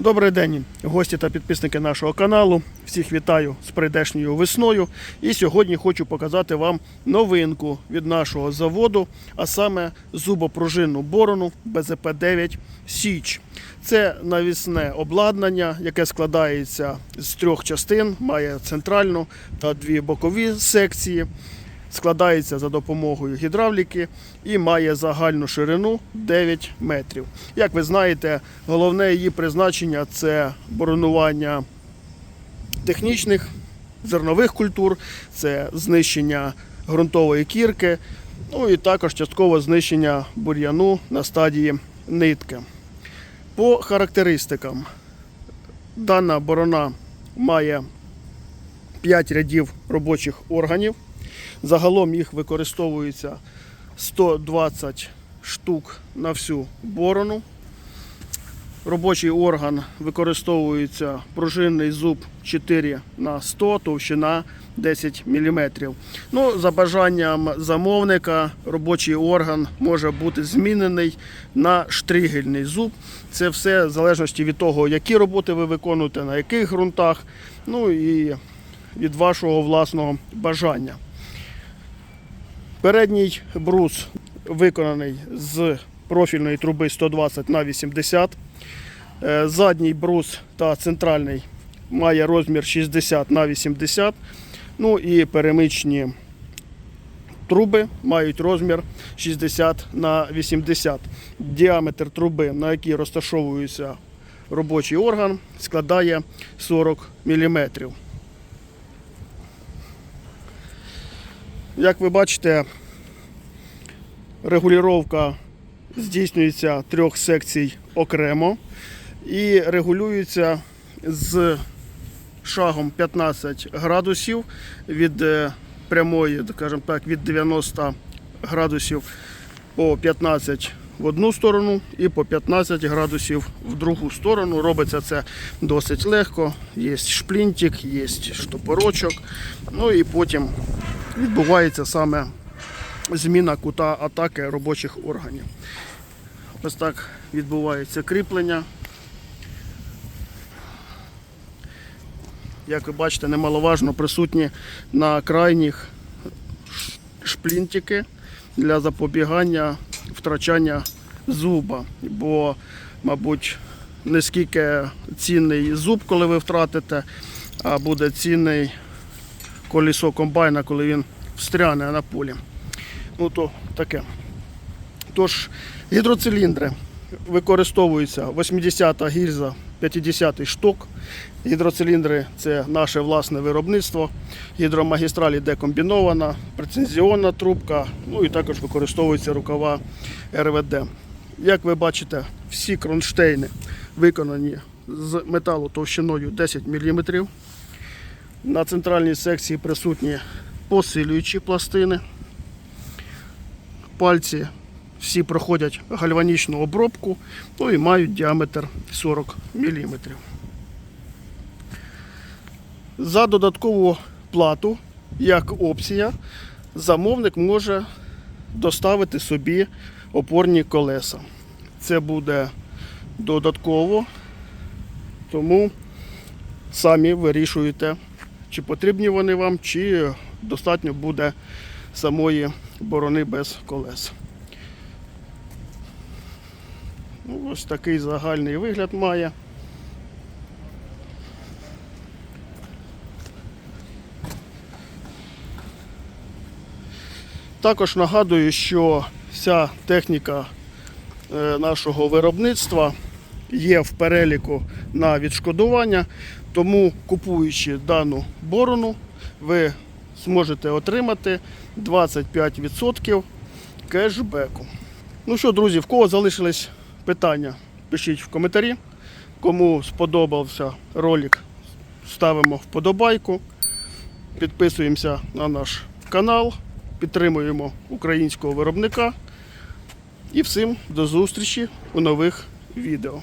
Добрий день, гості та підписники нашого каналу. Всіх вітаю з прийдешньою весною. І сьогодні хочу показати вам новинку від нашого заводу, а саме зубопружинну борону БЗП-9 Січ. Це навісне обладнання, яке складається з трьох частин, має центральну та дві бокові секції. Складається за допомогою гідравліки і має загальну ширину 9 метрів. Як ви знаєте, головне її призначення це боронування технічних зернових культур, це знищення ґрунтової кірки, ну і також частково знищення бур'яну на стадії нитки. По характеристикам, дана борона має 5 рядів робочих органів. Загалом їх використовується 120 штук на всю борону. Робочий орган використовується пружинний зуб 4 на 100, товщина 10 мм. Ну, за бажанням замовника робочий орган може бути змінений на штригельний зуб. Це все в залежності від того, які роботи ви виконуєте, на яких ґрунтах, ну і від вашого власного бажання. Передній брус виконаний з профільної труби 120 на 80. Е, Задній брус та центральний має розмір 60 на 80. Ну і перемичні труби мають розмір 60 на 80. Діаметр труби, на якій розташовується робочий орган, складає 40 мм. Як ви бачите, регулювання здійснюється трьох секцій окремо і регулюється з шагом 15 градусів від е, прямої, скажімо так, від 90 градусів по 15 в одну сторону і по 15 градусів в другу сторону. Робиться це досить легко. Є шплінтик, є штопорочок. Ну і потім відбувається саме зміна кута атаки робочих органів. Ось так відбувається кріплення. Як ви бачите, немаловажно присутні на крайніх шплінтики для запобігання втрачання зуба. Бо, мабуть, не скільки цінний зуб, коли ви втратите, а буде цінний колесо комбайна, коли він встряне на полі. Ну то таке. Тож, гідроциліндри використовуються 80-та гільза, 50-й шток. Гідроциліндри це наше власне виробництво. Гідромагістраль іде комбінована, прецензіонна трубка, ну і також використовуються рукава РВД. Як ви бачите, всі кронштейни виконані з металу товщиною 10 мм. На центральній секції присутні посилюючі пластини. Пальці всі проходять гальванічну обробку, ну і мають діаметр 40 мм. За додаткову плату, як опція, замовник може доставити собі опорні колеса. Це буде додатково, тому самі вирішуєте, чи потрібні вони вам, чи достатньо буде самої борони без колес. Ну, ось такий загальний вигляд має. Також нагадую, що вся техніка е, нашого виробництва є в переліку на відшкодування, тому купуючи дану борону, ви зможете отримати 25% кешбеку. Ну що, друзі, в кого залишились питання, пишіть в коментарі. Кому сподобався ролик, ставимо вподобайку, підписуємося на наш канал, підтримуємо українського виробника. І всім до зустрічі у нових відео.